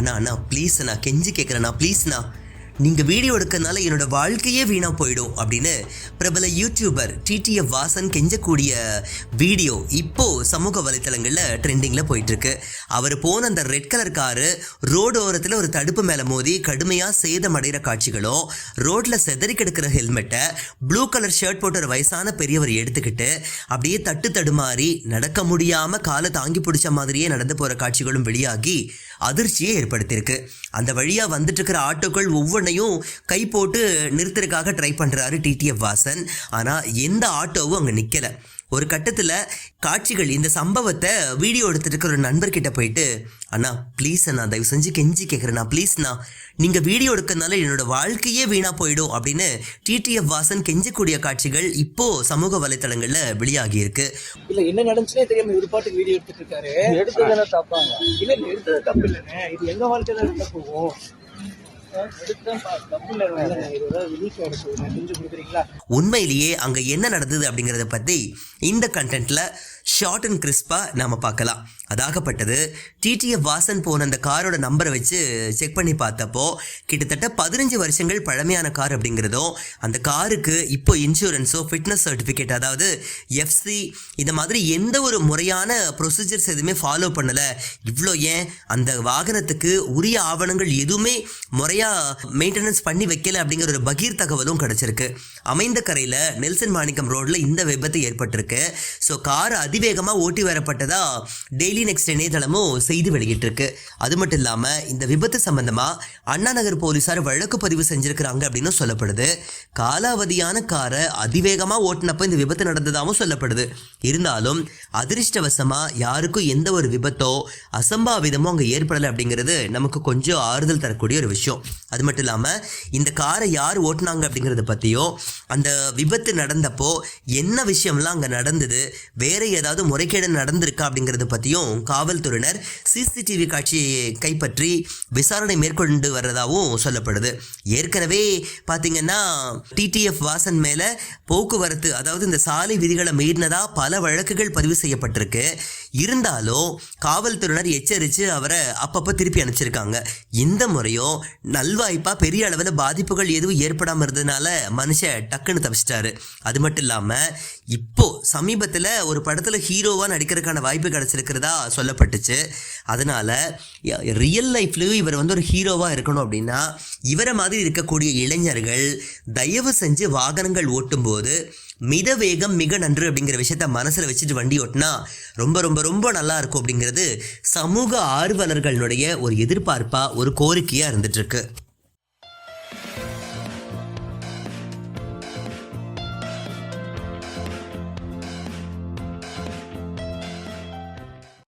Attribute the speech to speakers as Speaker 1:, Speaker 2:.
Speaker 1: அண்ணா அண்ணா please அண்ணா கெஞ்சி கேட்குறேண்ணா ப்ளீஸ்ண்ணா நீங்கள் video எடுக்கிறதுனால என்னோட வாழ்க்கையே வீணாக போயிடும் அப்படின்னு பிரபல யூடியூபர் டிடிஎஃப் வாசன் கெஞ்சக்கூடிய வீடியோ இப்போது சமூக வலைத்தளங்களில் ட்ரெண்டிங்கில் போயிட்டுருக்கு. அவர் போன அந்த ரெட் கலர் காரு ரோடு ஓரத்தில் ஒரு தடுப்பு மேலே மோதி கடுமையாக சேதமடைகிற காட்சிகளும் ரோட்டில் செதறி கிடக்கிற ஹெல்மெட்டை ப்ளூ கலர் ஷர்ட் போட்ட ஒரு வயசான பெரியவர் எடுத்துக்கிட்டு அப்படியே தட்டு தடுமாறி நடக்க முடியாமல் காலை தாங்கி பிடிச்ச மாதிரியே நடந்து போகிற காட்சிகளும் வெளியாகி அதிர்ச்சியை ஏற்படுத்தியிருக்கு. அந்த வழியாக வந்துட்டுருக்கிற ஆட்டோக்கள் ஒவ்வொன்றையும் கை போட்டு நிறுத்துறதுக்காக ட்ரை பண்ணுறாரு டிடிஎஃப் வாசன். ஆனால் எந்த ஆட்டோவும் அங்கே நிற்கலை ஒரு கட்டத்தில் காட்சிகள் இந்த சம்பவத்தை வீடியோ எடுத்துட்டு இருக்கிற ஒரு நண்பர்கிட்ட போயிட்டு அண்ணா ப்ளீஸ் அண்ணா தயவு செஞ்சு கெஞ்சி கேட்குறேண்ணா ப்ளீஸ்ண்ணா நீங்கள் வீடியோ எடுக்கிறதுனால என்னோட வாழ்க்கையே வீணாக போயிடும் அப்படின்னு டிடிஎஃப் வாசன் கெஞ்சக்கூடிய காட்சிகள் இப்போ சமூக வலைத்தளங்களில் வெளியாகி இருக்கு
Speaker 2: இல்ல என்ன நடந்துச்சுனே தெரியாம இவர் பாட்டுக்கு வீடியோ எடுத்துட்டு இருக்காரு.
Speaker 3: எடுத்ததுல தப்பாங்க.
Speaker 2: இல்ல எடுத்தது தப்பு இல்லைண்ணே. இது எங்க வாழ்க்கையில போகும்
Speaker 1: உண்மையிலேயே அங்க என்ன நடந்தது அப்படிங்கறத பத்தி இந்த கண்டென்ட்ல ஷார்ட் அண்ட் கிறிஸ்பாக நாம் பார்க்கலாம். அதாகப்பட்டது டிடிஎஃப் வாசன் போன அந்த காரோட நம்பரை வச்சு செக் பண்ணி பார்த்தப்போ கிட்டத்தட்ட பதினஞ்சு வருஷங்கள் பழமையான கார் அப்படிங்கிறதும் அந்த காருக்கு இப்போ இன்சூரன்ஸோ ஃபிட்னஸ் சர்டிஃபிகேட் அதாவது எஃப்சி இந்த மாதிரி எந்த ஒரு முறையான ப்ரொசீஜர்ஸ் எதுவுமே ஃபாலோ பண்ணலை. இவ்வளோ ஏன்? அந்த வாகனத்துக்கு உரிய ஆவணங்கள் எதுவுமே முறையாக மெயின்டெனன்ஸ் பண்ணி வைக்கல அப்படிங்கிற ஒரு பகீர் தகவலும் கிடச்சிருக்கு. அமைந்த கரையில் நெல்சன் மாணிக்கம் ரோட்டில் இந்த விபத்து ஏற்பட்டிருக்கு. ஸோ கார் அதிவேகமாக ஓட்டி வரப்பட்டதா டெய்லி நெக்ஸ்ட் இணையதளமும் செய்தி வெளியிட்டிருக்கு. அது மட்டும் இல்லாமல் இந்த விபத்து சம்பந்தமாக அண்ணா நகர் போலீஸார் வழக்கு பதிவு செஞ்சிருக்கிறாங்க அப்படின்னு சொல்லப்படுது. காலாவதியான காரை அதிவேகமாக ஓட்டினப்போ இந்த விபத்து நடந்ததாகவும் சொல்லப்படுது. இருந்தாலும் அதிர்ஷ்டவசமாக யாருக்கும் எந்த ஒரு விபத்தோ அசம்பாவிதமோ அங்கே ஏற்படலை அப்படிங்கிறது நமக்கு கொஞ்சம் ஆறுதல் தரக்கூடிய ஒரு விஷயம். அது மட்டும் இல்லாமல் இந்த காரை யார் ஓட்டுனாங்க அப்படிங்கிறத பற்றியோ அந்த விபத்து நடந்தப்போ என்ன விஷயம்லாம் அங்கே நடந்தது வேறு ஏதாவது முறைகேடு நடந்திருக்கா அப்படிங்கிறத பற்றியும் காவல்துறையினர் சிசிடிவி காட்சியை கைப்பற்றி விசாரணை மேற்கொண்டு வர்றதாகவும் சொல்லப்படுது. ஏற்கனவே பார்த்திங்கன்னா டிடிஎஃப் வாசன் மேலே போக்குவரத்து அதாவது இந்த சாலை விதிகளை மீறினதாக பல வழக்குகள் பதிவு செய்யப்பட்டிருக்கு. இருந்தாலும் காவல்துறையினர் எச்சரித்து அவரை அப்பப்போ திருப்பி அனுப்பிச்சிருக்காங்க. இந்த முறையும் நல்வாய்ப்பாக பெரிய அளவில் பாதிப்புகள் எதுவும் ஏற்படாமல் இருந்ததுனால மனுஷன் டக்குன்னு தப்பிச்சிட்டாரு. அது மட்டும் இல்லாமல் இப்போது சமீபத்தில் ஒரு படத்தில் ஹீரோவாக நடிக்கிறதுக்கான வாய்ப்பு கிடச்சிருக்கிறதா சொல்லப்பட்டுச்சு. அதனால் ரியல் லைஃப்லேயும் இவர் வந்து ஒரு ஹீரோவாக இருக்கணும் அப்படின்னா இவரை மாதிரி இருக்கக்கூடிய இளைஞர்கள் தயவு செஞ்சு வாகனங்கள் ஓட்டும்போது மித வேகம் மிக நன்று அப்படிங்கிற விஷயத்த மனசில் வச்சுட்டு வண்டி ஓட்டினா ரொம்ப ரொம்ப ரொம்ப நல்லா இருக்கும் அப்படிங்கிறது சமூக ஆர்வலர்களுடைய ஒரு எதிர்பார்ப்பாக ஒரு கோரிக்கையாக இருந்துட்டு இருக்கு.